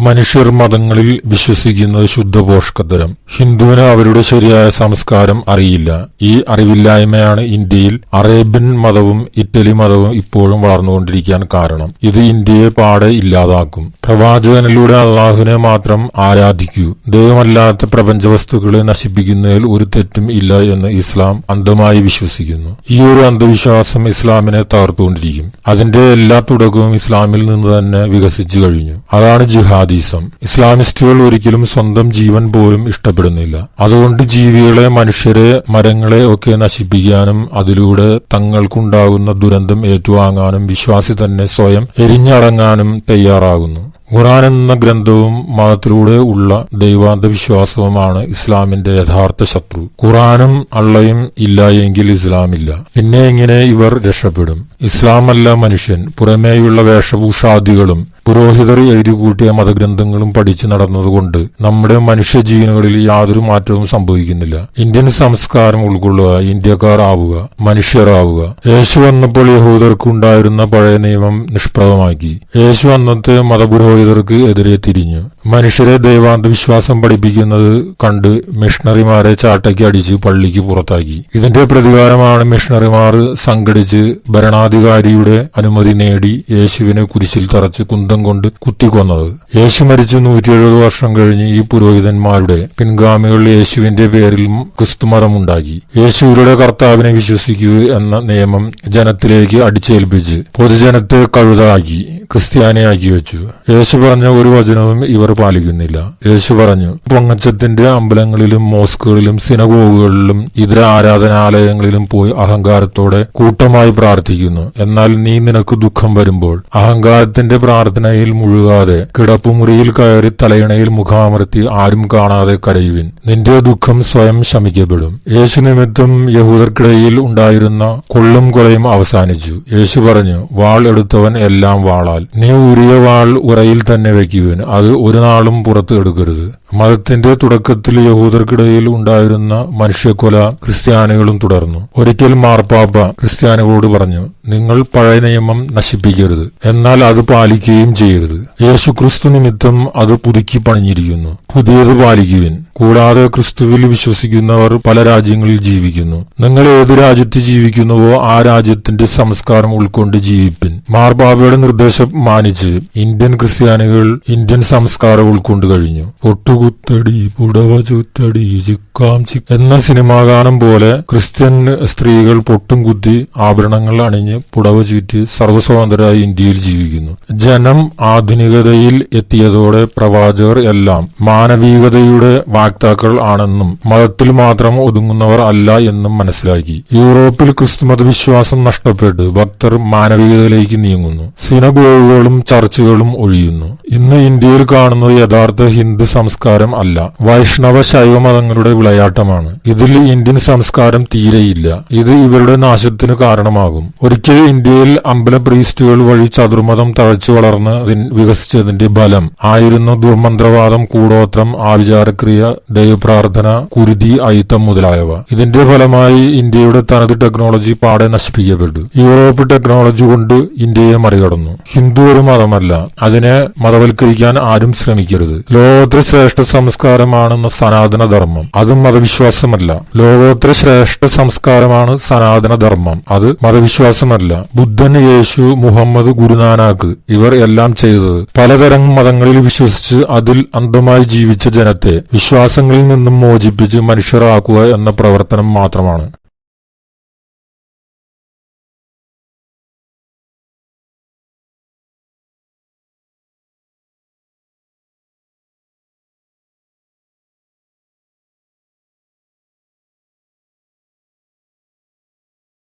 മനുഷ്യർ മതങ്ങളിൽ വിശ്വസിക്കുന്നത് ശുദ്ധപോഷകതരം. ഹിന്ദുവിന് അവരുടെ ശരിയായ സംസ്കാരം അറിയില്ല. ഈ അറിവില്ലായ്മയാണ് ഇന്ത്യയിൽ അറേബ്യൻ മതവും ഇറ്റലി മതവും ഇപ്പോഴും വളർന്നുകൊണ്ടിരിക്കാൻ കാരണം. ഇത് ഇന്ത്യയെ പാടെ ഇല്ലാതാക്കും. പ്രവാചകനിലൂടെ അള്ളാഹുവിനെ മാത്രം ആരാധിക്കൂ. ദൈവമല്ലാത്ത പ്രപഞ്ച വസ്തുക്കളെ നശിപ്പിക്കുന്നതിൽ ഒരു തെറ്റും ഇല്ല എന്ന് ഇസ്ലാം അന്ധമായി വിശ്വസിക്കുന്നു. ഈ ഒരു അന്ധവിശ്വാസം ഇസ്ലാമിനെ തകർത്തുകൊണ്ടിരിക്കും. അതിന്റെ എല്ലാ തുടക്കവും ഇസ്ലാമിൽ നിന്ന് തന്നെ വികസിച്ചു കഴിഞ്ഞു. അതാണ് ജിഹാദീസം ഇസ്ലാമിസ്റ്റുകൾ ഒരിക്കലും സ്വന്തം ജീവൻ പോലും ഇഷ്ടപ്പെടുന്നില്ല. അതുകൊണ്ട് ജീവികളെ മനുഷ്യരെ മരങ്ങളെ ഒക്കെ നശിപ്പിക്കാനും അതിലൂടെ തങ്ങൾക്കുണ്ടാകുന്ന ദുരന്തം ഏറ്റുവാങ്ങാനും വിശ്വാസി തന്നെ സ്വയം എരിഞ്ഞടങ്ങാനും തയ്യാറാകുന്നു. ഖുറാൻ എന്ന ഗ്രന്ഥവും മതത്തിലൂടെ ഉള്ള ദൈവാന്ത വിശ്വാസവുമാണ് ഇസ്ലാമിന്റെ യഥാർത്ഥ ശത്രു. ഖുറാനും അള്ളയും ഇല്ല എങ്കിൽ ഇസ്ലാമില്ല. പിന്നെ എങ്ങനെ ഇവർ രക്ഷപ്പെടും? ഇസ്ലാമല്ല മനുഷ്യൻ. പുറമേയുള്ള വേഷഭൂഷാദികളും പുരോഹിതർ എഴുതികൂട്ടിയ മതഗ്രന്ഥങ്ങളും പഠിച്ചു നടന്നതുകൊണ്ട് നമ്മുടെ മനുഷ്യ ജീവനുകളിൽ യാതൊരു മാറ്റവും സംഭവിക്കുന്നില്ല. ഇന്ത്യൻ സംസ്കാരം ഉൾക്കൊള്ളുക ഇന്ത്യക്കാർ ആവുക മനുഷ്യരാവുക. യേശു വന്നപ്പോൾ യഹൂദർക്ക് ഉണ്ടായിരുന്ന പഴയ നിയമം നിഷ്പ്രഭമാക്കി. യേശു അന്നത്തെ മതപുരോഹിതർക്ക് എതിരെ തിരിഞ്ഞു. മനുഷ്യരെ ദൈവാന്തവിശ്വാസം പഠിപ്പിക്കുന്നത് കണ്ട് മിഷണറിമാരെ ചാട്ടയ്ക്ക് അടിച്ച് പള്ളിക്ക് പുറത്താക്കി. ഇതിന്റെ പ്രതികാരമാണ് മിഷണറിമാർ സംഘടിച്ച് ഭരണാധികാരിയുടെ അനുമതി നേടി യേശുവിനെ കുരിശിൽ തറച്ച് കുന്തം കൊണ്ട് കുത്തിക്കൊന്നത്. യേശു മരിച്ചു നൂറ്റി എഴുപത് വർഷം കഴിഞ്ഞ് ഈ പുരോഹിതന്മാരുടെ പിൻഗാമികൾ യേശുവിന്റെ പേരിൽ ക്രിസ്തുമതമുണ്ടാക്കി. യേശുവിലൂടെ കർത്താവിനെ വിശ്വസിക്കൂ എന്ന നിയമം ജനത്തിലേക്ക് അടിച്ചേൽപ്പിച്ച് പൊതുജനത്തെ കഴുതാക്കി ക്രിസ്ത്യാനിയാക്കി വെച്ചു. യേശു പറഞ്ഞ ഒരു വചനവും ഇവർ പാലിക്കുന്നില്ല. യേശു പറഞ്ഞു പൊങ്ങച്ചത്തിന്റെ അമ്പലങ്ങളിലും മോസ്കുകളിലും സിനഗോഗുകളിലും ഇതര ആരാധനാലയങ്ങളിലും പോയി അഹങ്കാരത്തോടെ കൂട്ടമായി പ്രാർത്ഥിക്കുന്നു. എന്നാൽ നീ നിനക്ക് ദുഃഖം വരുമ്പോൾ അഹങ്കാരത്തിന്റെ പ്രാർത്ഥനയിൽ മുഴുകാതെ കിടപ്പുമുറിയിൽ കയറി തലയിണയിൽ മുഖാമർത്തി ആരും കാണാതെ കരയുവിൻ. നിന്റെ ദുഃഖം സ്വയം ശമിക്കപ്പെടും. യേശു നിമിത്തം യഹൂദർക്കിടയിൽ ഉണ്ടായിരുന്ന കൊള്ളും കൊലയും അവസാനിച്ചു. യേശു പറഞ്ഞു വാൾ എടുത്തവൻ എല്ലാം വാളാൽ. നീ ഉരിയ വാൾ ഉറയിൽ തന്നെ വയ്ക്കുവിൻ. അത് ഒരു നാളും പുറത്ത് എടുക്കരുത്. മതത്തിന്റെ തുടക്കത്തിൽ യഹൂദർക്കിടയിൽ ഉണ്ടായിരുന്ന മനുഷ്യക്കൊല ക്രിസ്ത്യാനികളും തുടർന്നു. ഒരിക്കൽ മാർപ്പാപ്പ ക്രിസ്ത്യാനികളോട് പറഞ്ഞു നിങ്ങൾ പഴയ നിയമം നശിപ്പിക്കരുത്. എന്നാൽ അത് പാലിക്കുകയും ചെയ്യരുത്. യേശു ക്രിസ്തു നിമിത്തം അത് പുതുക്കി പണിഞ്ഞിരിക്കുന്നു. പുതിയത് പാലിക്കുവിൻ. കൂടാതെ ക്രിസ്തുവിൽ വിശ്വസിക്കുന്നവർ പല രാജ്യങ്ങളിൽ ജീവിക്കുന്നു. നിങ്ങൾ ഏത് രാജ്യത്ത് ജീവിക്കുന്നുവോ ആ രാജ്യത്തിന്റെ സംസ്കാരം ഉൾക്കൊണ്ട് ജീവിപ്പിൻ. മാർബാബയുടെ നിർദ്ദേശം മാനിച്ച് ഇന്ത്യൻ ക്രിസ്ത്യാനികൾ ഇന്ത്യൻ സംസ്കാരം ഉൾക്കൊണ്ട് കഴിഞ്ഞു. പൊട്ടുകുത്തടി പുടവ ചുറ്റടി ചിക്കാം ചി എന്ന സിനിമാ ഗാനം പോലെ ക്രിസ്ത്യൻ സ്ത്രീകൾ പൊട്ടും കുത്തി ആഭരണങ്ങൾ അണിഞ്ഞ് പുടവ ചുറ്റി സർവസ്വതന്ത്രരായി ഇന്ത്യയിൽ ജീവിക്കുന്നു. ജനം ആധുനികതയിൽ എത്തിയതോടെ പ്രവാചകർ എല്ലാം മാനവികതയുടെ വാക്താക്കൾ ആണെന്നും മതത്തിൽ മാത്രം ഒതുങ്ങുന്നവർ അല്ല എന്നും മനസ്സിലാക്കി. യൂറോപ്പിൽ ക്രിസ്തുമത വിശ്വാസം നഷ്ടപ്പെട്ട് ഭക്തർ മാനവികതയിലേക്ക് നീങ്ങുന്നു. സിനഗോഗുകളും ചർച്ചുകളും ഒഴിയുന്നു. ഇന്ന് ഇന്ത്യയിൽ കാണുന്നത് യഥാർത്ഥ ഹിന്ദു സംസ്കാരം അല്ല. വൈഷ്ണവ ശൈവ മതങ്ങളുടെ വിളയാട്ടമാണ്. ഇതിൽ ഇന്ത്യൻ സംസ്കാരം തീരെയില്ല. ഇത് ഇവരുടെ നാശത്തിന് കാരണമാകും. ഒരിക്കൽ ഇന്ത്യയിൽ അമ്പല പ്രീസ്റ്റുകൾ വഴി ചതുർമതം തഴച്ചു വളർന്ന് വികസിച്ചതിന്റെ ഫലം ആയിരുന്നു ദുർമന്ത്രവാദം കൂടോത്രം ആവിചാരക്രിയ ദൈവപ്രാർത്ഥന കുരുതി അയിത്തം മുതലായവ. ഇതിന്റെ ഫലമായി ഇന്ത്യയുടെ തനത് ടെക്നോളജി പാടെ നശിപ്പിക്കപ്പെട്ടു. യൂറോപ്പ് ടെക്നോളജി കൊണ്ട് ഇന്ത്യയെ മറികടന്നു. ഹിന്ദു ഒരു മതമല്ല. അതിനെ മതവൽക്കരിക്കാൻ ആരും ശ്രമിക്കരുത്. ലോകത്തിൽ ശ്രേഷ്ഠ സംസ്കാരമാണ് സംസ്കാരമാണെന്ന് സനാതനധർമ്മം. അതും മതവിശ്വാസമല്ല. ലോകോത്തര ശ്രേഷ്ഠ സംസ്കാരമാണ് സനാതനധർമ്മം. അത് മതവിശ്വാസമല്ല. ബുദ്ധൻ യേശു മുഹമ്മദ് ഗുരുനാനാക്ക് ഇവർ എല്ലാം ചെയ്തത്. പലതരം മതങ്ങളിൽ വിശ്വസിച്ച് അതിൽ അന്ധമായി ജീവിച്ച ജനത്തെ വിശ്വാസങ്ങളിൽ നിന്നും മോചിപ്പിച്ച് മനുഷ്യരാക്കുക എന്ന പ്രവർത്തനം മാത്രമാണ്.